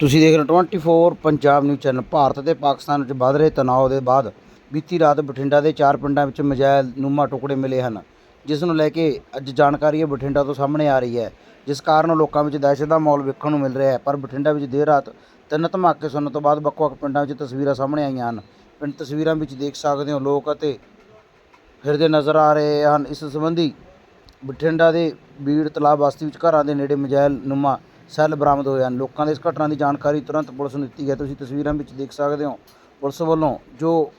ਤੁਸੀਂ ਦੇਖ ਰਹੇ ਹੋ 24 ਪੰਜਾਬ ਨਿਊਜ਼ ਚੈਨਲ ਭਾਰਤ ਅਤੇ ਪਾਕਿਸਤਾਨ ਵਿੱਚ ਵੱਧ ਰਹੇ ਤਣਾਅ ਦੇ ਬਾਅਦ ਬੀਤੀ ਰਾਤ ਬਠਿੰਡਾ ਦੇ ਚਾਰ ਪਿੰਡਾਂ ਵਿੱਚ ਮਜਾਇਲ ਨੂਮਾ ਟੁਕੜੇ ਮਿਲੇ ਹਨ, ਜਿਸ ਨੂੰ ਲੈ ਕੇ ਅੱਜ ਜਾਣਕਾਰੀ ਇਹ ਬਠਿੰਡਾ ਤੋਂ ਸਾਹਮਣੇ ਆ ਰਹੀ ਹੈ, ਜਿਸ ਕਾਰਨ ਲੋਕਾਂ ਵਿੱਚ ਦਹਿਸ਼ਤ ਦਾ ਮਾਹੌਲ ਵੇਖਣ ਨੂੰ ਮਿਲ ਰਿਹਾ ਹੈ। ਪਰ ਬਠਿੰਡਾ ਵਿੱਚ ਦੇਰ ਰਾਤ ਤਿੰਨ ਧਮਾਕੇ ਸੁਣਨ ਤੋਂ ਬਾਅਦ ਵੱਖ-ਵੱਖ ਪਿੰਡਾਂ ਵਿੱਚ ਤਸਵੀਰਾਂ ਸਾਹਮਣੇ ਆਈਆਂ ਹਨ। ਪਿੰਡ ਤਸਵੀਰਾਂ ਵਿੱਚ ਦੇਖ ਸਕਦੇ ਹੋ ਲੋਕ ਅਤੇ ਫਿਰਦੇ ਨਜ਼ਰ ਆ ਰਹੇ ਹਨ। ਇਸ ਸੰਬੰਧੀ ਬਠਿੰਡਾ ਦੇ ਬੀੜ ਤਲਾਬ ਬਸਤੀ ਵਿੱਚ ਘਰਾਂ ਦੇ ਨੇੜੇ ਮਜਾਇਲ ਨੂਮਾ ਸੈੱਲ ਬਰਾਮਦ ਹੋਏ ਹਨ। ਲੋਕਾਂ ਦੇ ਇਸ ਘਟਨਾ ਦੀ ਜਾਣਕਾਰੀ ਤੁਰੰਤ ਪੁਲਿਸ ਨੂੰ ਦਿੱਤੀ ਗਈ। ਤੁਸੀਂ ਤਸਵੀਰਾਂ ਵਿੱਚ ਦੇਖ ਸਕਦੇ ਹੋ, ਪੁਲਿਸ ਵੱਲੋਂ ਜੋ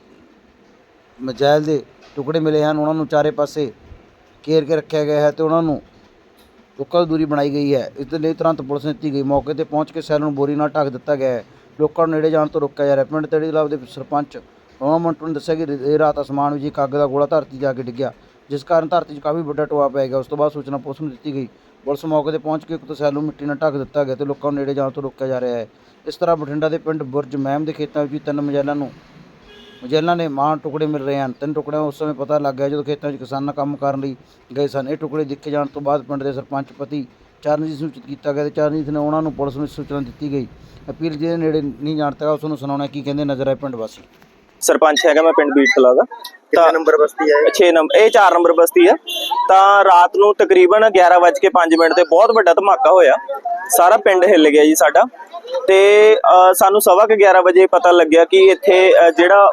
ਮਜਾਇਲ ਦੇ ਟੁਕੜੇ ਮਿਲੇ ਹਨ, ਉਹਨਾਂ ਨੂੰ ਚਾਰੇ ਪਾਸੇ ਘੇਰ ਕੇ ਰੱਖਿਆ ਗਿਆ ਹੈ ਤੇ ਉਹਨਾਂ ਨੂੰ ਲੋਕਾਂ ਦੀ ਦੂਰੀ ਬਣਾਈ ਗਈ ਹੈ। ਇਸ ਦੇ ਲਈ ਤੁਰੰਤ ਪੁਲਿਸ ਨੇ ਦਿੱਤੀ ਗਈ ਮੌਕੇ ਤੇ ਪਹੁੰਚ ਕੇ ਸੈੱਲ ਨੂੰ ਬੋਰੀ ਨਾਲ ਢੱਕ ਦਿੱਤਾ ਗਿਆ ਹੈ। ਲੋਕਾਂ ਨੂੰ ਨੇੜੇ ਜਾਣ ਤੋਂ ਰੋਕਿਆ ਜਾ ਰਿਹਾ ਪਿੰਡ ਤੇੜੀ ਤਲਾਬ ਦੇ ਸਰਪੰਚ ਰੋਣਾ ਮੰਟੂ ਨੇ ਦੱਸਿਆ ਕਿ ਇਹ ਰਾਤ ਅਸਮਾਨ ਵਿੱਚ ਇੱਕ ਅੱਗ ਦਾ ਗੋਲਾ ਧਰਤੀ ਜਾ ਕੇ ਡਿੱਗਿਆ, ਜਿਸ ਕਾਰਨ ਧਰਤੀ 'ਚ ਕਾਫੀ ਵੱਡਾ ਟੋਆ ਪੈ ਗਿਆ। ਉਸ ਤੋਂ ਬਾਅਦ ਸੂਚਨਾ ਪੁਲਿਸ ਨੂੰ ਦਿੱਤੀ ਗਈ ਪੁਲਿਸ ਮੌਕੇ ਤੇ ਪਹੁੰਚ ਕੇ ਉਕਤ ਸੈੱਲ ਨੂੰ ਮਿੱਟੀ ਨਾਲ ਢੱਕ ਦਿੱਤਾ ਗਿਆ ਤੇ ਲੋਕਾਂ ਨੂੰ ਨੇੜੇ ਜਾਣ ਤੋਂ ਰੋਕਿਆ ਜਾ ਰਿਹਾ ਹੈ। ਇਸ ਤਰ੍ਹਾਂ ਬਠਿੰਡਾ ਦੇ ਪਿੰਡ ਬੁਰਜ ਮਹਿਮ ਦੇ ਖੇਤਾਂ ਵਿੱਚ ਤਿੰਨ ਮਜੈਲਾਂ ਨੂੰ ਮਜੈਲਾਂ ਨੇ ਮਾਂ ਟੁਕੜੇ ਮਿਲ ਰਹੇ ਹਨ। ਤਿੰਨ ਟੁਕੜਿਆਂ ਉਸ ਸਮੇਂ ਪਤਾ ਲੱਗ ਗਿਆ ਜਦੋਂ ਖੇਤਾਂ ਵਿੱਚ ਕਿਸਾਨਾਂ ਕੰਮ ਕਰਨ ਲਈ ਗਏ ਸਨ। ਇਹ ਟੁਕੜੇ ਦੇਖੇ ਜਾਣ ਤੋਂ ਬਾਅਦ ਪਿੰਡ ਦੇ ਸਰਪੰਚ ਪਤੀ ਚਰਨਜੀਤ ਨੂੰ ਸੂਚਿਤ ਕੀਤਾ ਗਿਆ ਤੇ ਚਰਨਜੀਤ ਨੇ ਉਹਨਾਂ ਨੂੰ ਪੁਲਿਸ ਨੂੰ ਸੂਚਨਾ ਦਿੱਤੀ ਗਈ। ਅਪੀਲ ਜਿਹਦੇ ਨੇੜੇ ਨਹੀਂ ਜਾਣਦਾ ਉਸ ਨੂੰ ਸੁਣਾਉਣਾ ਕੀ ਕਹਿੰਦੇ ਨਜ਼ਰ ਆਏ ਪਿੰਡ ਵਾਸੀ? ਸਰਪੰਚ ਹੈਗਾ ਮੈਂ ਪਿੰਡ ਬੀੜਤਲਾ ਦਾ। ਕਿੰਨੇ ਨੰਬਰ ਬਸਤੀ ਹੈ 6 ਨੰਬਰ ਇਹ 4 ਨੰਬਰ ਬਸਤੀ ਆ। ਤਾਂ ਰਾਤ ਨੂੰ ਤਕਰੀਬਨ 11:05 ਮਿੰਟ ਤੇ ਬਹੁਤ ਵੱਡਾ ਧਮਾਕਾ ਹੋਇਆ। ਸਾਰਾ ਪਿੰਡ ਹਿੱਲ ਗਿਆ ਜੀ ਸਾਡਾ। ਤੇ ਸਾਨੂੰ ਸਵਾ ਕੇ 11 ਵਜੇ ਪਤਾ ਲੱਗਿਆ ਕਿ ਇੱਥੇ ਜਿਹੜਾ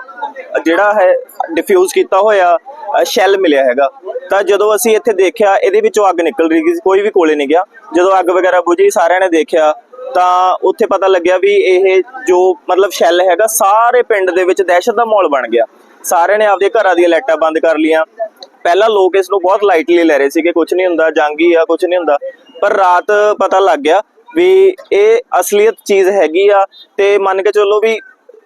ਜਿਹੜਾ ਹੈ ਡਿਫਿਊਜ਼ ਕੀਤਾ ਹੋਇਆ ਸ਼ੈਲ ਮਿਲਿਆ ਹੈਗਾ। ਤਾਂ ਜਦੋਂ ਅਸੀਂ ਇੱਥੇ ਦੇਖਿਆ, ਇਹਦੇ ਵਿੱਚੋਂ ਅੱਗ ਨਿਕਲ ਰਹੀ ਸੀ, ਕੋਈ ਵੀ ਕੋਲੇ ਨਹੀਂ ਗਿਆ। ਜਦੋਂ ਅੱਗ ਵਗੈਰਾ ਬੁਝੀ, ਸਾਰਿਆਂ ਨੇ ਦੇਖਿਆ, ਤਾਂ ਉੱਥੇ ਪਤਾ ਲੱਗਿਆ ਵੀ ਇਹ ਜੋ ਮਤਲਬ ਸ਼ੈਲ ਹੈਗਾ, ਸਾਰੇ ਪਿੰਡ ਦੇ ਵਿੱਚ ਦਹਿਸ਼ਤ ਦਾ ਮਾਹੌਲ ਬਣ ਗਿਆ। ਸਾਰਿਆਂ ਨੇ ਆਪਦੇ ਘਰਾਂ ਦੀਆਂ ਲਾਈਟਾਂ ਬੰਦ ਕਰ ਲੀਆਂ ਪਹਿਲਾਂ ਲੋਕ ਇਸ ਨੂੰ ਬਹੁਤ ਲਾਈਟਲੀ ਲੈ ਰਹੇ ਸੀਗੇ ਕੁਝ ਨਹੀਂ ਹੁੰਦਾ ਜੰਗੀ ਆ ਕੁਝ ਨਹੀਂ ਹੁੰਦਾ। ਪਰ ਰਾਤ ਪਤਾ ਲੱਗ ਗਿਆ ਵੀ ਇਹ ਅਸਲੀਅਤ ਚੀਜ਼ ਹੈਗੀ ਆ ਤੇ ਮੰਨ ਕੇ ਚੱਲੋ ਵੀ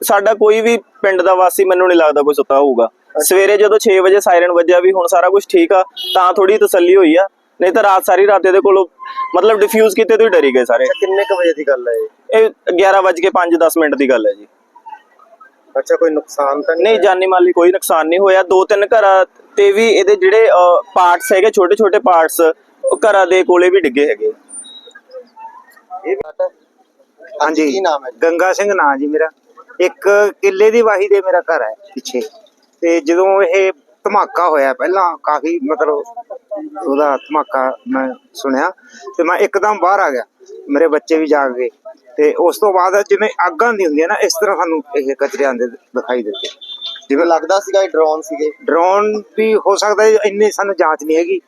ਸਾਡਾ ਕੋਈ ਵੀ ਪਿੰਡ ਦਾ ਵਾਸੀ ਮੈਨੂੰ ਨਹੀਂ ਲੱਗਦਾ ਕੋਈ ਸੁੱਤਾ ਹੋਊਗਾ। ਸਵੇਰੇ ਜਦੋਂ 6 ਵਜੇ ਸਾਇਰਨ ਵੱਜਿਆ ਵੀ ਹੁਣ ਸਾਰਾ ਕੁਝ ਠੀਕ ਆ ਤਾਂ ਥੋੜੀ ਤਸੱਲੀ ਹੋਈ ਆ ਨਹੀਂ ਤਾਂ ਰਾਤ ਸਾਰੀ ਰਾਤ ਇਹਦੇ ਕੋਲੋਂ ਮਤਲਬ ਡਿਫਿਊਜ਼ ਕੀਤੇ ਤੋਂ ਹੀ ਡਰੀ ਗਏ ਸਾਰੇ। ਕਿੰਨੇ ਕ ਵਜੇ ਦੀ ਗੱਲ ਹੈ ਇਹ? ਇਹ 11:05-10 ਮਿੰਟ ਦੀ ਗੱਲ ਹੈ ਜੀ। ਅੱਛਾ ਕੋਈ ਨੁਕਸਾਨ ਤਾਂ ਨਹੀਂ ਜਾਨੀ ਮਾਲੀ ਕੋਈ ਨੁਕਸਾਨ ਨਹੀਂ ਹੋਇਆ। ਦੋ ਤਿੰਨ ਘਰਾਂ ਤੇ ਵੀ ਇਹਦੇ ਜਿਹੜੇ ਪਾਰਟਸ ਹੈਗੇ ਛੋਟੇ ਛੋਟੇ ਪਾਰਟਸ ਘਰਾਂ ਦੇ ਕੋਲੇ ਵੀ ਡਿੱਗੇ ਹੈਗੇ। ਹਾਂਜੀ। ਕੀ ਨਾਮ ਹੈ? ਗੰਗਾ ਸਿੰਘ ਨਾਂ ਜੀ ਮੇਰਾ। ਇੱਕ ਕਿੱਲੇ ਦੀ ਵਾਹੀ ਦੇ ਮੇਰਾ ਘਰ ਹੈ ਪਿੱਛੇ। ਤੇ ਜਦੋਂ ਇਹ ਧਮਾਕਾ ਹੋਇਆ ਪਹਿਲਾਂ ਕਾਫੀ ਮਤਲਬ ਉਹਦਾ ਧਮਾਕਾ ਮੈਂ ਸੁਣਿਆ। ਤੇ ਮੈਂ ਇੱਕਦਮ ਬਾਹਰ ਆ ਗਿਆ। ਮੇਰੇ ਬੱਚੇ ਵੀ ਜਾਗ ਗਏ। ਤੇ ਉਸ ਤੋਂ ਬਾਅਦ ਜਿਵੇਂ ਅੱਗਾਂ ਦੀ ਹੁੰਦੀਆਂ ਨਾ ਇਸ ਤਰ੍ਹਾਂ ਸਾਨੂੰ ਇਹ ਕਚਰਿਆਂ ਦੇ ਦਿਖਾਈ ਦਿੱਤੇ ਜਿਵੇਂ ਲੱਗਦਾ ਸੀਗਾ ਇਹ ਡਰੋਨ ਸੀਗੇ। ਡਰੋਨ ਵੀ ਹੋ ਸਕਦਾ ਹੈ, ਇੰਨੀ ਸਾਨੂੰ ਜਾਂਚ ਨਹੀਂ ਹੈਗੀ।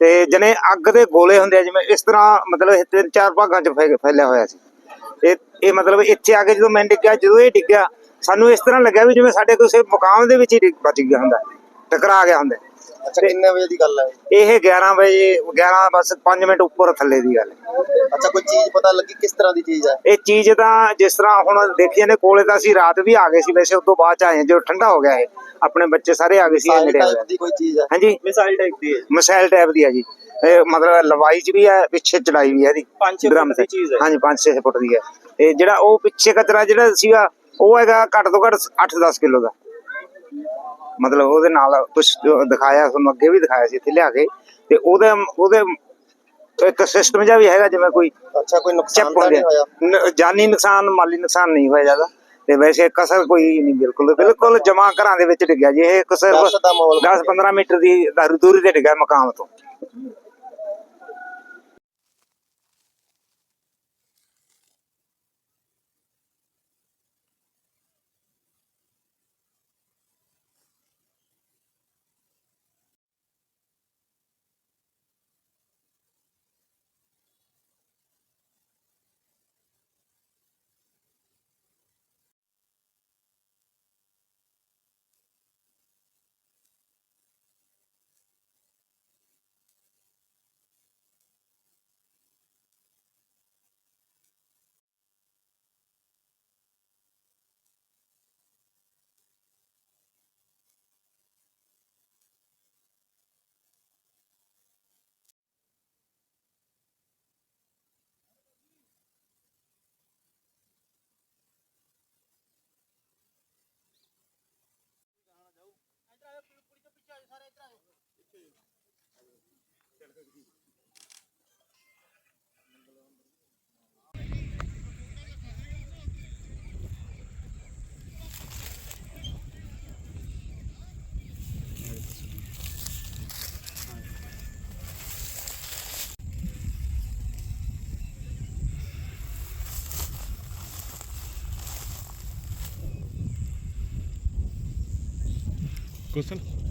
ਤੇ ਜਨੇ ਅੱਗ ਦੇ ਗੋਲੇ ਹੁੰਦੇ ਆ ਜਿਵੇਂ ਇਸ ਤਰ੍ਹਾਂ ਮਤਲਬ ਇਹ ਤਿੰਨ ਚਾਰ ਭਾਗਾਂ ਚ ਫੈ- ਫੈਲਿਆ ਹੋਇਆ ਸੀ। ਇਹ ਇਹ ਮਤਲਬ ਇੱਥੇ ਆ ਕੇ ਜਦੋਂ ਮੈਂ ਡਿੱਗਿਆ ਜਦੋਂ ਇਹ ਡਿੱਗਿਆ ਸਾਨੂੰ ਇਸ ਤਰ੍ਹਾਂ ਲੱਗਿਆ ਵੀ ਜਿਵੇਂ ਸਾਡੇ ਕਿਸੇ ਮੁਕਾਮ ਦੇ ਵਿੱਚ ਹੀ ਡਿੱਗ- ਵੱਜ ਗਿਆ ਹੁੰਦਾ। ਟਕਰਾ ਗਿਆ ਹੁੰਦਾ ਅੱਛਾ ਕਿੰਨੇ ਵਜੇ ਦੀ ਗੱਲ ਹੈ? ਇਹ 11 ਵਜੇ 11 ਬਸ 5 ਮਿੰਟ ਉੱਪਰ ਥੱਲੇ ਦੀ ਗੱਲ। ਹੈ। ਅੱਛਾ ਕੋਈ ਚੀਜ਼ ਪਤਾ ਲੱਗੀ ਕਿਸ ਤਰ੍ਹਾਂ ਦੀ ਚੀਜ਼ ਹੈ? ਇਹ ਚੀਜ਼ ਤਾਂ ਜਿਸ ਤਰ੍ਹਾਂ ਹੁਣ ਦੇਖੀਏ ਨੇ ਕੋਲੇ ਤਾਂ ਅਸੀਂ ਰਾਤ ਵੀ ਆ ਗਏ ਸੀ ਵੈਸੇ ਉਸ ਤੋਂ ਬਾਅਦ ਚ ਆਏ ਜਦੋਂ ਠੰਡਾ ਹੋ ਗਿਆ ਇਹ। ਆਪਣੇ ਬੱਚੇ ਸਾਰੇ ਆ ਗਏ ਸੀ ਇਹ ਨੇੜੇ। ਦੀ ਕੋਈ ਚੀਜ਼ ਹੈ? ਹਾਂਜੀ। ਮਿਸਾਈਲ ਟਾਈਪ ਦੀ ਹੈ ਮਿਸਾਈਲ ਟਾਈਪ ਦੀ ਹੈ ਜੀ। ਇਹ ਮਤਲਬ ਲੰਬਾਈ ਚ ਵੀ ਹੈ ਪਿੱਛੇ ਚੜਾਈ ਵੀ ਹੈ ਇਹਦੀ। ਫੁੱਟ ਦੀ। ਚੀਜ਼ ਹੈ। ਹਾਂਜੀ 5-6 ਫੁੱਟ ਦੀ ਹੈ। ਤੇ ਜਿਹੜਾ ਉਹ ਪਿੱਛੇ ਕਚਰਾ ਜਿਹੜਾ ਸੀਗਾ ਉਹ ਹੈਗਾ ਘੱਟ ਤੋਂ ਘੱਟ 8-10 ਕਿਲੋ ਦਾ। ਮਤਲਬ ਉਹਦੇ ਨਾਲ ਕੁਝ ਦਿਖਾਇਆ ਤੁਹਾਨੂੰ ਅੱਗੇ ਵੀ ਦਿਖਾਇਆ ਸੀ ਇੱਥੇ ਲਿਆ ਕੇ ਤੇ ਉਹਦੇ ਉਹਦੇ ਇੱਕ ਸਿਸਟਮ ਜਿਹਾ ਵੀ ਹੈਗਾ ਜਿਵੇਂ ਕੋਈ ਅੱਛਾ ਕੋਈ ਨੁਕਸਾਨ ਨਹੀਂ ਹੋਇਆ? ਜਾਨੀ ਨੁਕਸਾਨ ਮਾਲੀ ਨੁਕਸਾਨ ਨਹੀਂ ਹੋਇਆ ਜ਼ਿਆਦਾ। ਤੇ ਵੈਸੇ ਕਸਰ ਕੋਈ ਨਹੀਂ ਬਿਲਕੁਲ ਬਿਲਕੁਲ ਜਮਾ ਘਰਾਂ ਦੇ ਵਿੱਚ ਡਿੱਗਿਆ ਜੀ। ਇਹ ਕਸਰ ਦਹਿਸ਼ਤ ਦਾ ਮਾਹੌਲ ਬਣ 10-15 ਮੀਟਰ ਦੀ ਦਰ- ਤੇ ਡਿੱਗਿਆ ਮਕਾਨ ਤੋਂ। Kusun.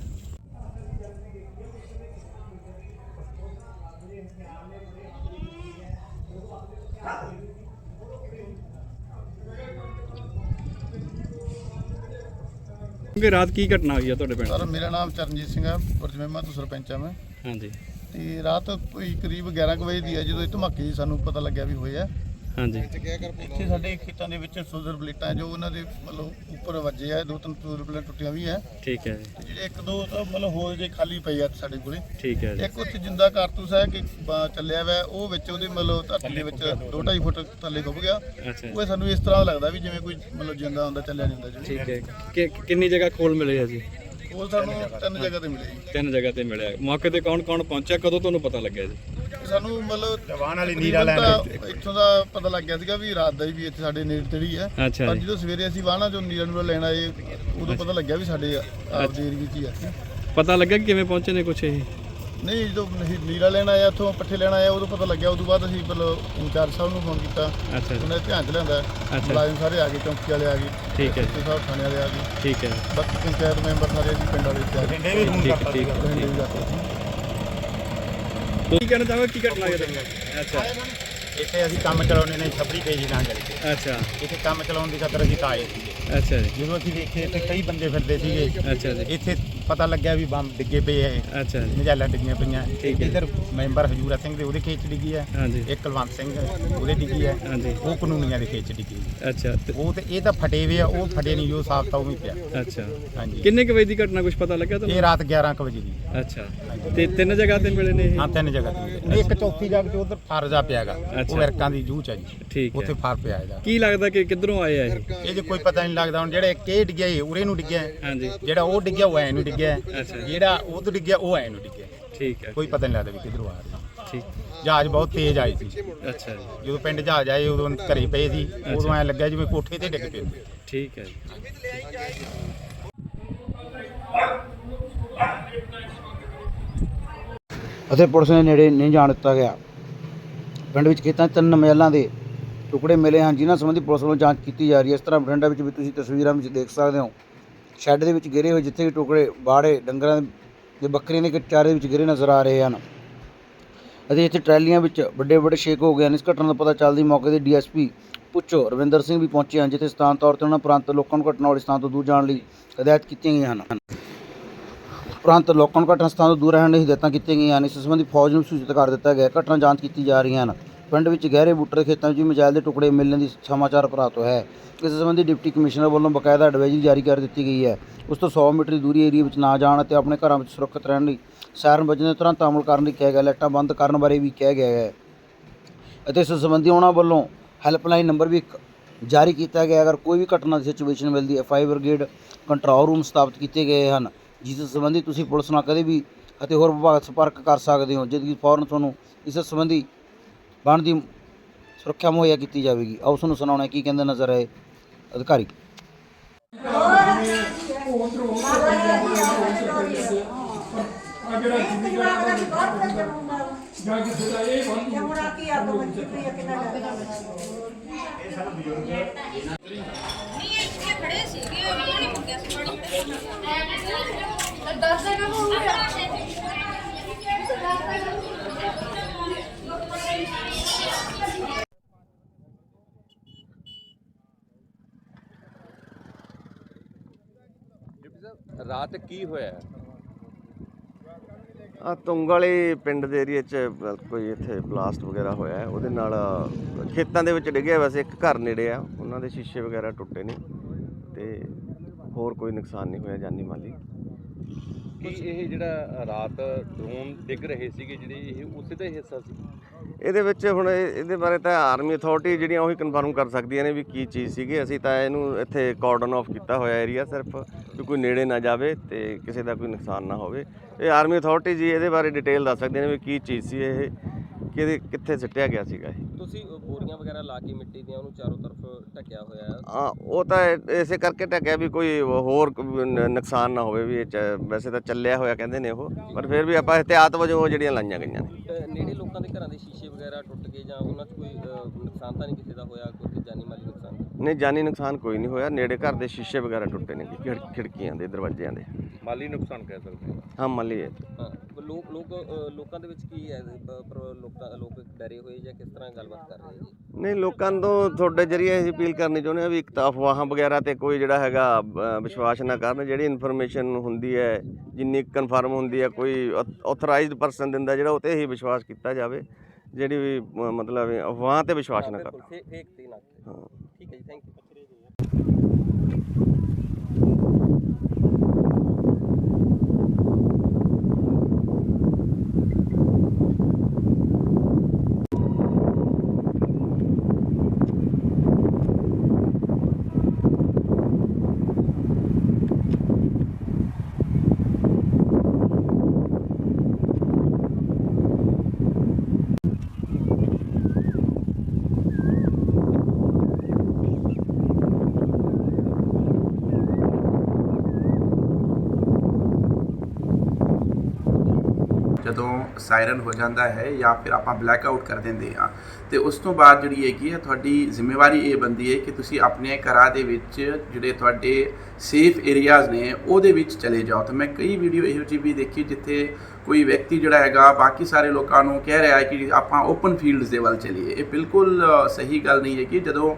ਕਿ ਰਾਤ ਕੀ ਘਟਨਾ ਹੋਈ ਆ ਤੁਹਾਡੇ ਪਿੰਡ ਸਰ ਮੇਰਾ ਨਾਮ ਚਰਨਜੀਤ ਸਿੰਘ ਹੈ ਪੁਰਜਮੇਮਾ ਤੋਂ ਸਰਪੰਚ ਹਾਂ ਮੈਂ। ਹਾਂਜੀ। ਤੇ ਰਾਤ ਕੋਈ ਕਰੀਬ 11 ਕੁ ਵਜੇ ਦੀ ਹੈ ਜਦੋਂ ਇਹ ਧਮਾਕੇ ਸਾਨੂੰ ਪਤਾ ਲੱਗਿਆ ਵੀ ਹੋਏ ਆ। ਹਾਂਜੀ। ਇੱਥੇ ਸਾਡੇ ਖੇਤਾਂ ਦੇ ਵਿੱਚ ਸੋਲਰ ਪਲੇਟਾਂ ਜੋ ਉਹਨਾਂ ਦੇ ਮਤਲਬ ਉੱਪਰ ਵੱਜੇ ਆ ਦੋ ਤਿੰਨ ਸੋਲਰ ਪਲੇਟਾਂ ਟੁੱਟੀਆਂ ਵੀ ਆ। ਠੀਕ ਹੈ ਜੀ। ਤੇ ਜਿਹੜੇ ਇੱਕ ਦੋ ਤਾਂ ਮਤਲਬ ਹੋਰ ਜੇ ਖਾਲੀ ਪਏ ਆ ਸਾਡੇ ਕੋਲੇ। ਠੀਕ ਹੈ ਜੀ। ਇੱਕ ਉੱਥੇ ਜਿੰਦਾ ਕਾਰਤੂਸ ਹੈ ਕਿ ਬ- ਚੱਲਿਆ ਵਾ ਉਹ ਵਿੱਚ ਉਹਦੇ ਮਤਲਬ ਧਰਤੀ ਦੇ ਵਿੱਚ 2.5 ਫੁੱਟ ਥੱਲੇ ਖੁੱਭ ਗਿਆ। ਅੱਛਾ। ਜੀ ਉਹ ਸਾਨੂੰ ਇਸ ਤਰ੍ਹਾਂ ਲੱਗਦਾ ਵੀ ਜਿਵੇਂ ਕੋਈ ਮਤਲਬ ਜਿੰਦਾ ਹੁੰਦਾ ਚੱਲਿਆ ਨਹੀਂ ਹੁੰਦਾ ਜੀ ਠੀਕ ਹੈ ਕਿ ਕਿੰਨੀ ਜਗ੍ਹਾ ਖੋਲ ਮਿਲੇ ਆ ਜੀ? ਉਹ ਸਾਨੂੰ ਤਿੰਨ ਜਗ੍ਹਾ ਤੇ ਮਿਲੇ ਜੀ। ਤਿੰਨ ਜਗ੍ਹਾ ਤੇ ਮਿਲਿਆ। ਮੌਕੇ ਤੇ ਕੌਣ ਕੌਣ ਪਹੁੰਚਿਆ? ਕਦੋਂ ਤੁਹਾਨੂੰ ਪਤਾ ਲੱਗਿਆ ਜੀ? ਸਾਨੂੰ ਮਤਲਬ ਜਵਾਨ ਵਾਲੀ ਨੀਰਾ ਲੈਣ ਇੱਥੋਂ ਦਾ ਪਤਾ ਲੱਗ ਗਿਆ ਸੀਗਾ ਵੀ ਰਾਤ ਦਾ ਹੀ ਵੀ ਇੱਥੇ ਸਾਡੇ ਨੇੜੇ ਤੇੜੀ ਹੈ। ਅੱਛਾ ਪਰ ਜੀ। ਜਦੋਂ ਸਵੇਰੇ ਅਸੀਂ ਵਾਹਣਾ ਚੋਂ ਨੀਰਾ ਨੂਰਾ ਲੈਣ ਆਏ ਉਦੋਂ ਪਤਾ ਲੱਗਿਆ ਵੀ ਸਾਡੇ ਆਪਦੇ ਏਰੀਏ 'ਚ ਹੀ ਆ ਪਤਾ ਲੱਗਾ ਕਿ ਕਿਵੇਂ ਪਹੁੰਚੇ ਨੇ ਕੁਛ ਇਹ? ਨਹੀਂ ਜਦੋਂ ਅਸੀਂ ਨੀਰਾ ਲੈਣ ਆਏ ਉੱਥੋਂ ਪੱਠੇ ਲੈਣ ਆਏ ਉਦੋਂ ਪਤਾ ਲੱਗਿਆ ਉਦੋਂ ਬਾਅਦ ਅਸੀਂ ਮਤਲਬ ਇੰਚਾਰਜ ਸਾਹਿਬ ਨੂੰ ਫੋਨ ਕੀਤਾ। ਅੱਛਾ ਜੀ। ਉਹਨੇ ਧਿਆਨ ਚ ਲਿਆਂਦਾ। ਮੁਲਾਜ਼ਮ ਸਾਰੇ ਆ ਗਏ ਚੌਂਕੀ ਵਾਲੇ ਆ ਗਏ ਠੀਕ ਹੈ ਤੇ ਸਾਹਿਬ ਥਾਣੇ ਵਾਲੇ ਆ ਗਏ। ਠੀਕ ਹੈ। ਬਾਕੀ ਪੰਚਾਇਤ ਮੈਂਬਰ ਸਾਰੇ ਅਸੀਂ ਪਿੰਡ ਵਾਲੇ ਇੱਥੇ ਆ ਗਏ। ਠੀਕ ਠੀਕ ਬਠਿੰਡੇ ਵੀ ਜਾਂਦੇ ਸੀ। ਕੀ ਕਹਿਣਾ ਚਾਹੋਗੇ? ਕੀ ਘਟਨਾ ਹੋਈ ਤੁਹਾਡੇ ਅੱਛਾ। ਇੱਥੇ ਅਸੀਂ ਕੰਮ ਚਲਾਉਣੇ ਨੇ ਛਪੜੀ ਪੇਜੀ ਨਾਲ ਚੱਲ ਕੇ। ਅੱਛਾ। ਇੱਥੇ ਕੰਮ ਚਲਾਉਣ ਦੀ ਖਾਤਰ ਅਸੀਂ ਤਾਂ ਆਏ ਸੀਗੇ। ਅੱਛਾ ਜੀ। ਜਦੋਂ ਅਸੀਂ ਵੇਖੇ ਇੱਥੇ ਕਈ ਬੰਦੇ ਫਿਰਦੇ ਸੀਗੇ। ਅੱਛਾ ਜੀ। ਇੱਥੇ ਪਤਾ ਲੱਗਿਆ ਵੀ ਬੰਬ ਡਿੱਗੇ ਪਏ ਐ ਅੱਛਾ ਜੀ। ਨਜਾਲਾ ਡਿੱਗੀਆਂ ਪਈਆਂ। ਠੀਕ ਹੈ। ਇੱਧਰ ਮੈਂਬਰ ਹਜੂਰਾ ਸਿੰਘ ਦੇ ਉਹਦੇ ਖੇਚ ਡਿੱਗੀ ਹੈ ਹਾਂਜੀ। ਇੱਕ ਕੁਲਵੰਤ ਸਿੰਘ ਉਹਦੇ ਡਿੱਗੀ ਹਾਂਜੀ। ਉਹ ਕਾਨੂੰਨੀਆਂ ਦੇ ਖੇਚ ਡਿੱਗੀ ਅੱਛਾ ਤੇ- ਉਹ ਤੇ ਇਹ ਤਾਂ ਫਟੇ ਹੋਏ ਆ ਉਹ ਫਟੇ ਨਹੀਂ ਜੋ ਸਾਫ਼ ਤਾਂ ਉਵੇਂ ਪਿਆ। ਅੱਛਾ। ਹਾਂਜੀ। ਕਿੰਨੇ ਕੁ ਵਜੇ ਦੀ ਘਟਨਾ ਕੁਝ ਪਤਾ ਲੱਗਿਆ ਇਹ ਤੁਹਾਨੂੰ ਰਾਤ 11 ਕੁ ਵਜੇ ਦੀ। ਅੱਛਾ। ਤੇ ਤਿੰਨ ਜਗ੍ਹਾ ਤੇ ਮਿਲੇ ਨੇ ਇਹ? ਹਾਂ ਤਿੰਨ ਜਗ੍ਹਾ ਤੇ। ਇੱਕ ਚੌਥੀ ਜਗ੍ਹਾ ਤੇ ਉਧਰ ਫਾਰਜਾ ਪਿਆਗਾ। ਅੱਛਾ। ਉਹ ਵਰਕਾਂ ਦੀ ਜੂਚ ਹੈ ਜੀ। ਠੀਕ ਉੱਥੇ ਫਾਰ ਪਿਆ ਇਹਦਾ। ਕੀ ਲੱਗਦਾ ਕਿ ਕਿੱਧਰੋਂ ਆਏ ਆ ਇਹ? ਇਹ ਜੇ ਕੋਈ ਪਤਾ ਨਹੀਂ ਲੱਗਦਾ ਹੁਣ ਜਿਹੜਾ ਇਹ ਡਿੱਗਿਆ ਇਹ ਉਰੇ ਨੂੰ ਡਿੱਗਿਆ ਹਾਂਜੀ। ਜਿਹੜਾ ਉਹ ਡਿੱਗਿਆ ਉਹ ਐ ਨੂੰ ਡਿੱਗਿਆ। ਜਿਹੜਾ ਉਹ ਤੋਂ ਡਿੱਗਿਆ ਉਹ ਐ ਨੂੰ ਡਿੱਗਿਆ। ਠੀਕ ਹੈ ਕੋਈ ਪਤਾ ਨਹੀਂ ਲੱਗਦਾ ਵੀ ਕਿੱਧਰੋਂ ਆ ਰਿਹਾ। ਠੀਕ। ਜਹਾਜ਼ ਬਹੁਤ ਤੇਜ਼ ਆਏ ਸੀ। ਅੱਛਾ ਜੀ। ਜਦੋਂ ਪਿੰਡ ਜਹਾਜ਼ ਆਏ ਉਦੋਂ ਘਰੇ ਪਏ ਸੀ। ਉਦੋਂ ਐ ਲੱਗਿਆ ਜਿਵੇਂ ਕੋਠੇ ਤੇ ਡਿੱਗ ਪਏ। ਠੀਕ ਹੈ ਅਤੇ ਪੁਲਿਸ ਨੇ ਨੇੜੇ ਨਹੀਂ ਜਾਣ ਦਿੱਤਾ ਗਿਆ। ਪਿੰਡ ਵਿੱਚ ਖੇਤਾਂ 'ਚ ਤਿੰਨ ਮਹਿਲਾਂ ਦੇ ਟੁਕੜੇ ਮਿਲੇ ਹਨ ਜਿਨ੍ਹਾਂ ਸੰਬੰਧੀ ਪੁਲਿਸ ਵੱਲੋਂ ਜਾਂਚ ਕੀਤੀ ਜਾ ਰਹੀ ਹੈ। ਇਸ ਤਰ੍ਹਾਂ ਬਠਿੰਡਾ ਵਿੱਚ ਵੀ ਤੁਸੀਂ ਤਸਵੀਰਾਂ ਵਿੱਚ ਦੇਖ ਸਕਦੇ ਹੋ। ਸ਼ੈੱਡ ਦੇ ਵਿੱਚ ਗਿਰੇ ਹੋਏ ਜਿੱਥੇ ਕਿ ਟੁਕੜੇ ਬਾੜੇ, ਡੰਗਰਾਂ ਦੇ ਬੱਕਰੀਆਂ ਦੇ ਚਾਰੇ ਦੇ ਵਿੱਚ ਗਿਰੇ ਨਜ਼ਰ ਆ ਰਹੇ ਹਨ। ਅਤੇ ਇੱਥੇ ਟਰਾਲੀਆਂ ਵਿੱਚ ਵੱਡੇ ਵੱਡੇ ਸ਼ੇਕ ਹੋ ਗਏ ਹਨ। ਇਸ ਘਟਨਾ ਦਾ ਪਤਾ ਚੱਲਦੀ ਮੌਕੇ ਤੇ ਡੀਐਸਪੀ ਪੁੱਛੋ ਰਵਿੰਦਰ ਸਿੰਘ ਵੀ ਪਹੁੰਚੇ ਹਨ, ਜਿੱਥੇ ਸਥਾਨ ਤੌਰ ਤੇ ਉਹਨਾਂ ਪ੍ਰਾਂਤ ਲੋਕਾਂ ਨੂੰ ਘਟਨਾ ਵਾਲੇ ਸਥਾਨ ਤੋਂ ਦੂਰ ਜਾਣ ਲਈ ਹਦਾਇਤ ਕੀਤੀਆਂ ਗਈਆਂ ਹਨ। ਉਪਰੰਤ ਲੋਕਾਂ ਨੂੰ ਘਟਨਾ ਸਥਾਨ ਤੋਂ ਦੂਰ ਰਹਿਣ ਲਈ ਹਦਾਇਤਾਂ ਕੀਤੀਆਂ ਗਈਆਂ ਹਨ। ਇਸ ਸੰਬੰਧੀ ਫੌਜ ਨੂੰ ਸੂਚਿਤ ਕਰ ਦਿੱਤਾ ਗਿਆ ਘਟਨਾ ਜਾਂਚ ਕੀਤੀ ਜਾ ਰਹੀਆਂ ਹਨ ਪਿੰਡ ਵਿੱਚ ਗਹਿਰੇ ਬੂਟਰ ਖੇਤਾਂ ਵਿੱਚ ਵੀ ਮਜਾਇਲ ਦੇ ਟੁਕੜੇ ਮਿਲਣ ਦੀ ਸਮਾਚਾਰ ਪ੍ਰਾਪਤ ਹੋਇਆ ਹੈ। ਇਸ ਸੰਬੰਧੀ ਡਿਪਟੀ ਕਮਿਸ਼ਨਰ ਵੱਲੋਂ ਬਕਾਇਦਾ ਐਡਵਾਈਜ਼ਰੀ ਜਾਰੀ ਕਰ ਦਿੱਤੀ ਗਈ ਹੈ। ਉਸ ਤੋਂ 100 ਮੀਟਰ ਦੀ ਦੂਰੀ ਏਰੀਆ ਵਿੱਚ ਨਾ ਜਾਣ ਅਤੇ ਆਪਣੇ ਘਰਾਂ ਵਿੱਚ ਸੁਰੱਖਿਅਤ ਰਹਿਣ ਲਈ ਸਾਇਰਨ ਵੱਜਣ ਦੇ ਤੁਰੰਤ ਅਮਲ ਕਰਨ ਲਈ ਕਿਹਾ ਗਿਆ। ਲਾਈਟਾਂ ਬੰਦ ਕਰਨ ਬਾਰੇ ਵੀ ਕਿਹਾ ਗਿਆ ਹੈ। ਅਤੇ ਇਸ ਸੰਬੰਧੀ ਉਹਨਾਂ ਵੱਲੋਂ ਹੈਲਪਲਾਈਨ ਨੰਬਰ ਵੀ ਜਾਰੀ ਕੀਤਾ ਗਿਆ ਅਗਰ ਕੋਈ ਵੀ ਘਟਨਾ ਦੀ ਸਿਚੁਏਸ਼ਨ ਮਿਲਦੀ ਹੈ ਫਾਇਰ ਬ੍ਰਿਗੇਡ ਕੰਟਰੋਲ ਰੂਮ ਸਥਾਪਿਤ ਕੀਤੇ ਗਏ ਹਨ। ਜਿਸ ਸੰਬੰਧੀ ਤੁਸੀਂ ਪੁਲਿਸ ਨਾਲ ਕਦੇ ਵੀ ਅਤੇ ਹੋਰ ਵਿਭਾਗ ਸੰਪਰਕ ਕਰ ਸਕਦੇ ਹੋ। ਜਿਹਦੀ ਫੌਰਨ ਤੁਹਾਨੂੰ ਇਸ ਸੰਬੰਧੀ ਬਣਦੀ ਸੁਰੱਖਿਆ ਮੁਹੱਈਆ ਕੀਤੀ ਜਾਵੇਗੀ। ਆਓ ਤੁਹਾਨੂੰ ਸੁਣਾਉਣਾ ਕੀ ਕਹਿੰਦੇ ਨਜ਼ਰ ਆਏ ਅਧਿਕਾਰੀ। ਨਹੀਂ ਇੱਥੇ ਖੜੇ ਸੀਗੇ ਉਹਨਾਂ ਨੇ ਮੰਗਿਆ ਸੀ। ਪਾਣੀ ਦੱਸ ਦੇਗਾ ਹੋ ਰਾਤ ਕੀ ਹੋਇਆ? ਆ ਤੁੰਗ ਵਾਲੇ ਪਿੰਡ ਦੇ ਏਰੀਆ 'ਚ ਕੋਈ ਇੱਥੇ ਬਲਾਸਟ ਵਗੈਰਾ ਹੋਇਆ ਹੈ। ਉਹਦੇ ਨਾਲ ਖੇਤਾਂ ਦੇ ਵਿੱਚ ਡਿੱਗਿਆ ਵੈਸੇ ਇੱਕ ਘਰ ਨੇੜੇ ਆ। ਉਹਨਾਂ ਦੇ ਸ਼ੀਸ਼ੇ ਵਗੈਰਾ ਟੁੱਟੇ ਨੇ ਤੇ ਹੋਰ ਕੋਈ ਨੁਕਸਾਨ ਨਹੀਂ ਹੋਇਆ ਜਾਨੀ ਮਾਲੀ। ਕਿ ਇਹ ਜਿਹੜਾ ਰਾਤ ਡਰੋਨ ਡਿੱਗ ਰਹੇ ਸੀਗੇ ਜਿਹੜੇ ਇਹ ਉਸੇ ਦਾ ਹਿੱਸਾ ਸੀ? ਇਹਦੇ ਵਿੱਚ ਹੁਣ ਇਹ- ਇਹਦੇ ਬਾਰੇ ਤਾਂ ਆਰਮੀ ਅਥਾਰਟੀ ਜਿਹੜੀਆਂ ਉਹੀ ਕਨਫਰਮ ਕਰ ਸਕਦੀਆਂ ਨੇ ਵੀ ਕੀ ਚੀਜ਼ ਸੀਗੀ। ਅਸੀਂ ਤਾਂ ਇਹਨੂੰ ਇੱਥੇ ਕਾਰਡਨ ਆਫ ਕੀਤਾ ਹੋਇਆ ਏਰੀਆ ਸਿਰਫ, ਵੀ ਕੋਈ ਨੇੜੇ ਨਾ ਜਾਵੇ ਤੇ ਕਿਸੇ ਦਾ ਕੋਈ ਨੁਕਸਾਨ ਨਾ ਹੋਵੇ। ਇਹ ਆਰਮੀ ਅਥਾਰਟੀ ਜੀ ਇਹਦੇ ਬਾਰੇ ਡਿਟੇਲ ਦੱਸ ਸਕਦੇ ਨੇ ਵੀ ਕੀ ਚੀਜ਼ ਸੀ ਇਹ। ਕਿਹਦੇ ਕਿੱਥੇ ਸਿੱਟਿਆ ਗਿਆ ਸੀਗਾ ਇਹ? ਤੁਸੀਂ ਅ, ਬੋਰੀਆਂ ਵਗੈਰਾ ਲਾ ਕੇ ਮਿੱਟੀ ਦੀਆਂ ਉਹਨੂੰ ਚਾਰੋਂ ਤਰਫ ਢੱਕਿਆ ਹੋਇਆ ਹੈ। ਹਾਂ ਉਹ ਤਾਂ ਇਹ- ਇਸੇ ਕਰਕੇ ਢੱਕਿਆ ਵੀ ਕੋਈ ਹੋਰ ਨ- ਨੁਕਸਾਨ ਨਾ ਹੋਵੇ ਵੀ ਇਹ 'ਚ ਵੈਸੇ ਤਾਂ ਚੱਲਿਆ ਹੋਇਆ ਕਹਿੰਦੇ ਨੇ ਉਹ ਪਰ ਫਿਰ ਵੀ ਆਪਾਂ ਇhtiyat ਵਜੋਂ ਉਹ ਜਿਹੜੀਆਂ ਲਾਈਆਂ ਗਈਆਂ ਨੇ। ਨੇੜੇ ਲੋਕਾਂ ਦੇ ਘਰਾਂ ਦੇ ਸ਼ੀਸ਼ੇ ਵਗੈਰਾ ਟੁੱਟ ਗਏ ਜਾਂ ਉਹਨਾਂ 'ਚ ਕੋਈ ਨੁਕਸਾਨ ਤਾਂ ਨਹੀਂ ਕਿਸੇ ਦਾ ਹੋਇਆ ਕੋਈ ਜਾਨੀ ਮਾਲੀ ਨੁਕਸਾਨ ਨਹੀਂ ਜਾਨੀ ਨੁਕਸਾਨ ਕੋਈ ਨਹੀਂ ਹੋਇਆ ਨੇੜੇ ਘਰ ਦੇ ਸ਼ੀਸ਼ੇ ਵਗੈਰਾ ਟੁੱਟੇ ਨੇ ਖਿੜ- ਖਿੜਕੀਆਂ ਦੇ ਦਰਵਾਜ਼ਿਆਂ ਦੇ। ਮਾਲੀ ਨੁਕਸਾਨ ਕਹਿ ਸਕਦੇ ਹਾਂ। ਮੰਨ ਲਈਏ ਹਾਂ। ਲੋਕ ਲੋਕ ਦੇ ਵਿੱਚ ਕੀ ਹੈ ਪਰ ਲੋਕਾਂ ਲੋਕ ਡਰੇ ਹੋਏ ਜਾਂ ਕਿਸ ਤਰ੍ਹਾਂ ਗੱਲਬਾਤ ਕਰ ਰਹੇ ਜੀ ਨਹੀਂ ਲੋਕਾਂ ਤੋਂ ਤੁਹਾਡੇ ਜਰੀਏ ਅਸੀਂ ਅਪੀਲ ਕਰਨੀ ਚਾਹੁੰਦੇ ਆ ਵੀ ਇੱਕ ਤਾਂ ਅਫਵਾਹਾਂ ਵਗੈਰਾ ਤੇ ਕੋਈ ਜਿਹੜਾ ਹੈਗਾ ਅ, ਵਿਸ਼ਵਾਸ ਨਾ ਕਰਨ। ਜਿਹੜੀ ਇਨਫੋਰਮੇਸ਼ਨ ਹੁੰਦੀ ਹੈ ਜਿੰਨੀ ਕਨਫਰਮ ਹੁੰਦੀ ਹੈ ਕੋਈ ਆਥੋਰਾਈਜ਼ਡ ਪਰਸਨ ਦਿੰਦਾ ਜਿਹੜਾ ਉਹ ਤੇ ਹੀ ਵਿਸ਼ਵਾਸ ਕੀਤਾ ਜਾਵੇ। ਜਿਹੜੀ ਵੀ ਅ, ਮਤਲਬ ਅਫਵਾਹ ਤੇ ਵਿਸ਼ਵਾਸ ਨਾ ਬਿਲਕੁਲ ਫੇਕ ਹਾਂ ਠੀਕ ਹੈ ਜੀ ਥੈਂਕ ਯੂ ਜਦੋਂ ਸਾਇਰਨ ਹੋ ਜਾਂਦਾ ਹੈ ਜਾਂ ਫਿਰ ਆਪਾਂ ਬਲੈਕ ਆਊਟ ਕਰ ਦਿੰਦੇ ਹਾਂ। ਤੇ ਉਸ ਤੋਂ ਬਾਅਦ ਜਿਹੜੀ ਹੈਗੀ ਹੈ, ਤੁਹਾਡੀ ਜ਼ਿੰਮੇਵਾਰੀ ਇਹ ਬੰਦੀ ਹੈ ਕਿ ਤੁਸੀਂ ਆਪਣੇ ਘਰਾਂ ਦੇ ਵਿੱਚ ਜਿਹੜੇ ਤੁਹਾਡੇ ਸੇਫ ਏਰੀਆਜ਼ ਨੇ, ਉਹਦੇ ਵਿੱਚ ਚਲੇ ਜਾਓ। ਤਾਂ ਮੈਂ ਕਈ ਵੀਡੀਓ ਇਹੋ ਜਿਹੀ ਵੀ ਦੇਖੀ ਜਿੱਥੇ ਕੋਈ ਵਿਅਕਤੀ ਜਿਹੜਾ ਹੈਗਾ, ਬਾਕੀ ਸਾਰੇ ਲੋਕਾਂ ਨੂੰ ਕਹਿ ਰਿਹਾ ਹੈ ਕਿ ਆਪਾਂ ਓਪਨ ਫੀਲਡਸ ਦੇ ਵੱਲ ਚਲੀਏ। ਇਹ ਬਿਲਕੁਲ ਸਹੀ ਗੱਲ ਨਹੀਂ ਹੈ ਕਿ ਜਦੋਂ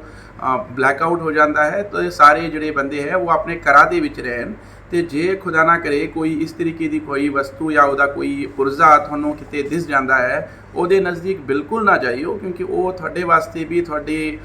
ਬਲੈਕ ਆਊਟ ਹੋ ਜਾਂਦਾ ਹੈ, ਤਾਂ ਸਾਰੇ ਜਿਹੜੇ ਬੰਦੇ ਹੈ, ਉਹ ਆਪਣੇ ਘਰਾਂ ਦੇ ਵਿੱਚ ਰਹਿਣ। ਤੇ ਜੇ ਖੁਦਾ ਨਾ ਕਰੇ ਕੋਈ ਇਸ ਤਰੀਕੇ ਦੀ ਕੋਈ ਵਸਤੂ ਜਾਂ ਉਹਦਾ ਕੋਈ ਪੁਰਜ਼ਾ ਤੁਹਾਨੂੰ ਕਿਤੇ ਦਿਸ ਜਾਂਦਾ ਹੈ ਉਹਦੇ ਨਜ਼ਦੀਕ ਬਿਲਕੁਲ ਨਾ ਜਾਈਓ ਕਿਉਂਕਿ ਉਹ ਤੁਹਾਡੇ ਵਾਸਤੇ ਵੀ ਤੁਹਾਡੇ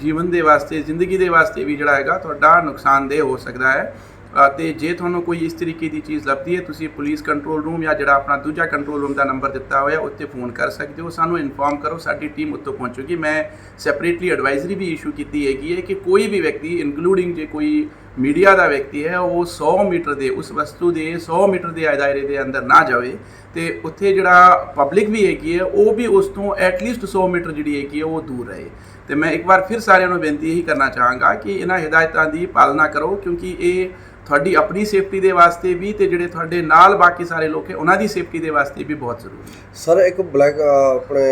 ਜੀਵਨ ਦੇ ਵਾਸਤੇ ਜ਼ਿੰਦਗੀ ਦੇ ਵਾਸਤੇ ਵੀ ਜਿਹੜਾ ਹੈਗਾ ਤੁਹਾਡਾ ਨੁਕਸਾਨਦੇਹ ਹੋ ਸਕਦਾ ਹੈ। ਅ, ਤੇ ਜੇ ਤੁਹਾਨੂੰ ਕੋਈ ਇਸ ਤਰੀਕੇ ਦੀ ਚੀਜ਼ ਲੱਭਦੀ ਹੈ ਤੁਸੀਂ ਪੁਲਿਸ ਕੰਟਰੋਲ ਰੂਮ ਜਾਂ ਜਿਹੜਾ ਆਪਣਾ ਦੂਜਾ ਕੰਟਰੋਲ ਰੂਮ ਦਾ ਨੰਬਰ ਦਿੱਤਾ ਹੋਇਆ ਉੱਤੇ ਫੋਨ ਕਰ ਸਕਦੇ ਹੋ ਸਾਨੂੰ ਇਨਫੋਰਮ ਕਰੋ ਸਾਡੀ ਟੀਮ ਉੱਤੋਂ ਪਹੁੰਚੂਗੀ। ਮੈਂ ਸੈਪਰੇਟਲੀ ਐਡਵਾਈਜ਼ਰੀ ਵੀ ਇਸ਼ੂ ਕੀਤੀ ਹੈਗੀ ਹੈ ਕਿ ਕੋਈ ਵੀ ਵਿਅਕਤੀ ਇਨਕਲੂਡਿੰਗ ਜੇ ਕੋਈ ਮੀਡੀਆ ਦਾ ਵਿਅਕਤੀ ਹੈ, ਉਹ 100 ਮੀਟਰ ਦੇ, ਉਸ ਵਸਤੂ ਦੇ 100 ਮੀਟਰ ਦੇ ਦਾਇਰੇ ਦੇ ਅੰਦਰ ਨਾ ਜਾਵੇ ਤੇ ਉੱਥੇ ਜਿਹੜਾ ਪਬਲਿਕ ਵੀ ਹੈਗੀ ਹੈ, ਉਹ ਵੀ ਉਸ ਤੋਂ ਐਟਲੀਸਟ 100 ਮੀਟਰ ਜਿਹੜੀ ਹੈਗੀ ਹੈ, ਉਹ ਦੂਰ ਰਹੇ। ਤੇ ਮੈਂ ਇੱਕ ਵਾਰ ਫਿਰ ਸਾਰਿਆਂ ਨੂੰ ਬੇਨਤੀ ਇਹੀ ਕਰਨਾ ਚਾਹਾਂਗਾ ਕਿ ਇਹਨਾਂ ਹਦਾਇਤਾਂ ਦੀ ਪਾਲਣਾ ਕਰੋ, ਕਿਉਂਕਿ ਇਹ ਤੁਹਾਡੀ ਆਪਣੀ ਸੇਫਟੀ ਦੇ ਵਾਸਤੇ ਵੀ ਤੇ ਜਿਹੜੇ ਤੁਹਾਡੇ ਨਾਲ ਬਾਕੀ ਸਾਰੇ ਲੋਕ ਹੈ, ਉਹਨਾਂ ਦੀ ਸੇਫਟੀ ਦੇ ਵਾਸਤੇ ਵੀ ਬਹੁਤ ਜ਼ਰੂਰੀ ਹੈ। ਸਰ ਇੱਕ ਬਲੈਕ ਆਪਣੇ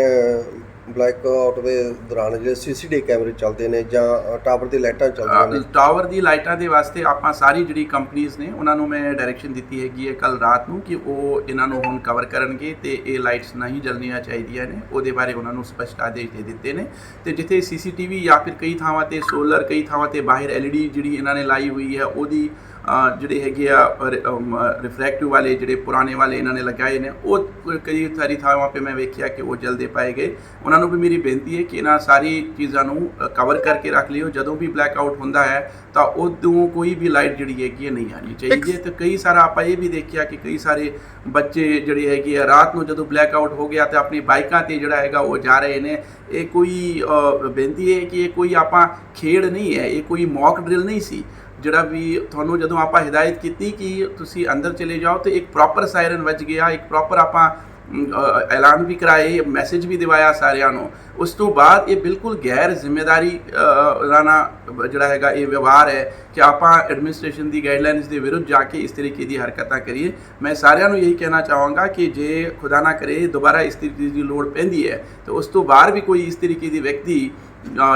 ਬਲੈਕ ਆਊਟ ਦੇ ਦੌਰਾਨ ਜਿਹੜੇ ਸੀਸੀਟੀ ਕੈਮਰੇ ਚੱਲਦੇ ਨੇ ਜਾਂ ਟਾਵਰ ਦੀ ਲਾਈਟਾਂ ਚੱਲਦੀਆਂ ਨੇ? ਟਾਵਰ ਦੀ ਲਾਈਟਾਂ ਦੇ ਵਾਸਤੇ ਆਪਾਂ ਸਾਰੀ ਜਿਹੜੀ ਕੰਪਨੀਆਂ ਨੇ ਉਹਨਾਂ ਨੂੰ ਮੈਂ ਡਾਇਰੈਕਸ਼ਨ ਦਿੱਤੀ ਹੈਗੀ ਹੈ ਕੱਲ ਰਾਤ ਨੂੰ ਕਿ ਉਹ ਇਹਨਾਂ ਨੂੰ ਹੁਣ ਕਵਰ ਕਰਨਗੇ ਤੇ ਇਹ ਲਾਈਟਸ ਨਹੀਂ ਜਲਣੀਆਂ ਚਾਹੀਦੀਆਂ ਨੇ। ਉਹਦੇ ਬਾਰੇ ਉਹਨਾਂ ਨੂੰ ਸਪਸ਼ਟ ਆਦੇਸ਼ ਦੇ ਦਿੱਤੇ ਨੇ। ਤੇ ਜਿੱਥੇ ਸੀਸੀਟੀਵੀ ਜਾਂ ਫਿਰ ਕਈ ਥਾਵਾਂ ਤੇ ਸੋਲਰ ਕਈ ਥਾਵਾਂ ਤੇ ਬਾਹਰ ਐਲਈਡੀ ਜਿਹੜੀ ਇਹਨਾਂ ਨੇ ਲਾਈ ਹੋਈ ਹੈ ਉਹਦੀ ਜਿਹੜੇ ਹੈਗੇ ਆ ਰਿਫਰੈਕਟਿਵ ਵਾਲੇ ਜਿਹੜੇ ਪੁਰਾਣੇ ਵਾਲੇ ਇਹਨਾਂ ਨੇ ਲਗਾਏ ਨੇ ਉਹ ਕਈ ਸਾਰੀ ਥਾਵਾਂ 'ਤੇ ਮੈਂ ਵੇਖਿਆ ਕਿ ਉਹ ਜਲਦੇ ਪਾਏ ਗਏ। ਉਹਨਾਂ ਨੂੰ ਵੀ ਮੇਰੀ ਬੇਨਤੀ ਹੈ ਕਿ ਇਹਨਾਂ ਸਾਰੀ ਚੀਜ਼ਾਂ ਨੂੰ ਕਵਰ ਕਰਕੇ ਰੱਖ ਲਿਓ। ਜਦੋਂ ਵੀ ਬਲੈਕ ਆਊਟ ਹੁੰਦਾ ਹੈ ਤਾਂ ਉਦੋਂ ਕੋਈ ਵੀ ਲਾਈਟ ਜਿਹੜੀ ਹੈਗੀ ਹੈ ਨਹੀਂ ਆਣੀ ਚਾਹੀਦੀ ਤੇ ਕਈ ਸਾਰਾ ਆਪਾਂ ਇਹ ਵੀ ਦੇਖਿਆ ਕਿ ਕਈ ਸਾਰੇ ਬੱਚੇ ਜਿਹੜੇ ਹੈਗੇ ਆ ਰਾਤ ਨੂੰ ਜਦੋਂ ਬਲੈਕ ਆਊਟ ਹੋ ਗਿਆ ਤੇ ਆਪਣੀ ਬਾਈਕਾਂ ਤੇ ਜਿਹੜਾ ਹੈਗਾ ਉਹ ਜਾ ਰਹੇ ਨੇ। ਇਹ ਕੋਈ ਬੇਨਤੀ ਹੈ ਕਿ ਇਹ ਕੋਈ ਆਪਾਂ ਖੇਡ ਨਹੀਂ ਹੈ ਇਹ ਕੋਈ ਮੌਕ ਡਰਿਲ ਨਹੀਂ ਸੀ। ਜਿਹੜਾ ਵੀ ਤੁਹਾਨੂੰ ਜਦੋਂ ਆਪਾਂ ਹਦਾਇਤ ਕੀਤੀ ਕਿ ਤੁਸੀਂ ਅੰਦਰ ਚਲੇ ਜਾਓ ਤੇ ਇੱਕ ਪ੍ਰੋਪਰ ਸਾਇਰਨ ਵੱਜ ਗਿਆ ਇੱਕ ਪ੍ਰੋਪਰ ਆਪਾਂ ਐਲਾਨ ਵੀ ਕਰਾਏ ਮੈਸੇਜ ਵੀ ਦਿਵਾਇਆ ਸਾਰਿਆਂ ਨੂੰ। ਉਸ ਤੋਂ ਬਾਅਦ ਇਹ ਬਿਲਕੁਲ ਗੈਰ ਜ਼ਿੰਮੇਵਾਰੀ ਅ, ਰਾਣਾ ਜਿਹੜਾ ਹੈਗਾ ਇਹ ਵਿਵਹਾਰ ਹੈ ਕਿ ਆਪਾਂ ਐਡਮਿਨਿਸਟ੍ਰੇਸ਼ਨ ਦੀ ਗਾਈਡਲਾਈਨਸ ਦੇ ਵਿਰੁੱਧ ਜਾ ਕੇ ਇਸ ਤਰੀਕੇ ਦੀ ਹਰਕਤਾਂ ਕਰੀਏ। ਮੈਂ ਸਾਰਿਆਂ ਨੂੰ ਇਹੀ ਕਹਿਣਾ ਚਾਹਾਂਗਾ ਕਿ ਜੇ ਖੁਦਾ ਨਾ ਕਰੇ ਦੁਬਾਰਾ ਇਸ ਤਰੀਕੇ ਦੀ ਲੋੜ ਪੈਂਦੀ ਹੈ ਤਾਂ ਉਸ ਤੋਂ ਬਾਅਦ ਵੀ ਕੋਈ ਇਸ ਤਰੀਕੇ ਦੀ ਵਿਅਕਤੀ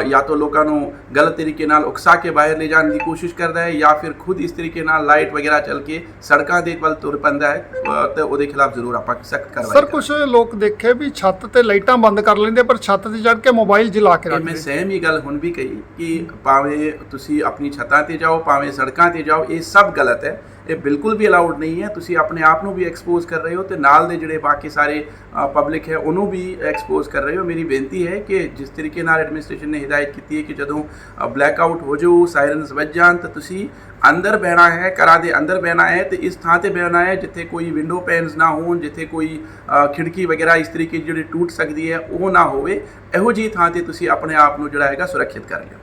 ਜਾਂ ਤਾਂ ਲੋਕਾਂ ਨੂੰ ਗਲਤ ਤਰੀਕੇ ਨਾਲ ਉਕਸਾ ਕੇ ਬਾਹਰ ਲੈ ਜਾਣ ਦੀ ਕੋਸ਼ਿਸ਼ ਕਰਦਾ ਹੈ ਜਾਂ ਫਿਰ ਖੁਦ ਇਸ ਤਰੀਕੇ ਨਾਲ ਲਾਈਟ ਵਗੈਰਾ ਚੱਲ ਕੇ ਸੜਕਾਂ ਦੇ ਵੱਲ ਤੁਰ ਪੈਂਦਾ ਹੈ ਤੇ ਉਹਦੇ ਖਿਲਾਫ ਜ਼ਰੂਰ ਆਪਾਂ ਸਖਤ ਕਾਰਵਾਈ ਸਰ ਕੁਝ ਲੋਕ ਦੇਖੇ ਵੀ ਛੱਤ ਤੇ ਲਾਈਟਾਂ ਬੰਦ ਕਰ ਲੈਂਦੇ ਪਰ ਛੱਤ ਤੇ ਚੜ੍ਹ ਕੇ ਮੋਬਾਈਲ ਜਲਾ ਕੇ ਰੱਖਦੇ। ਮੈਂ ਸਹਿਮ ਹੀ ਗੱਲ ਹੁਣ ਵੀ ਕਹੀ ਕਿ ਭਾਵੇਂ ਤੁਸੀਂ ਆਪਣੀ ਛੱਤਾਂ ਤੇ ਜਾਓ ਭਾਵੇਂ ਸੜਕਾਂ ਤੇ ਜਾਓ ਇਹ ਸਭ ਗਲਤ ਹੈ। ਇਹ ਬਿਲਕੁਲ ਵੀ ਅਲਾਉਡ ਨਹੀਂ ਹੈ। ਤੁਸੀਂ ਆਪਣੇ ਆਪ ਨੂੰ ਵੀ ਐਕਸਪੋਜ਼ ਕਰ ਰਹੇ ਹੋ ਤੇ ਨਾਲ ਦੇ ਜਿਹੜੇ ਬਾਕੀ ਸਾਰੇ ਪਬਲਿਕ ਹੈ, ਉਹਨੂੰ ਵੀ ਐਕਸਪੋਜ਼ ਕਰ ਰਹੇ ਹੋ। ਮੇਰੀ ਬੇਨਤੀ ਹੈ ਕਿ ਜਿਸ ਤਰੀਕੇ ਨਾਲ ਐਡਮਿਨਿਸਟ੍ਰੇਸ਼ਨ ਨੇ ਹਿਦਾਇਤ ਕੀਤੀ ਹੈ ਕਿ ਜਦੋਂ ਬਲੈਕ ਆਊਟ ਹੋ ਜਾਓ ਸਾਇਰਨਸ ਵੱਜ ਜਾਣ, ਤਾਂ ਤੁਸੀਂ ਅੰਦਰ ਬਹਿਣਾ ਹੈ, ਘਰਾਂ ਦੇ ਅੰਦਰ ਬਹਿਣਾ ਹੈ ਤੇ ਇਸ ਥਾਂ ਤੇ ਬਹਿਣਾ ਹੈ ਜਿੱਥੇ ਕੋਈ ਵਿੰਡੋ ਪੈਨਸ ਨਾ ਹੋਣ, ਜਿੱਥੇ ਕੋਈ ਖਿੜਕੀ ਵਗੈਰਾ ਇਸ ਤਰੀਕੇ ਦੀ ਜਿਹੜੀ ਟੁੱਟ ਸਕਦੀ ਹੈ, ਉਹ ਨਾ ਹੋਵੇ। ਇਹੋ ਜਿਹੀ ਥਾਂ ਤੇ ਤੁਸੀਂ ਆਪਣੇ ਆਪ ਨੂੰ ਜਿਹੜਾ ਹੈਗਾ ਸੁਰੱਖਿਅਤ ਕਰ ਲਿਓ।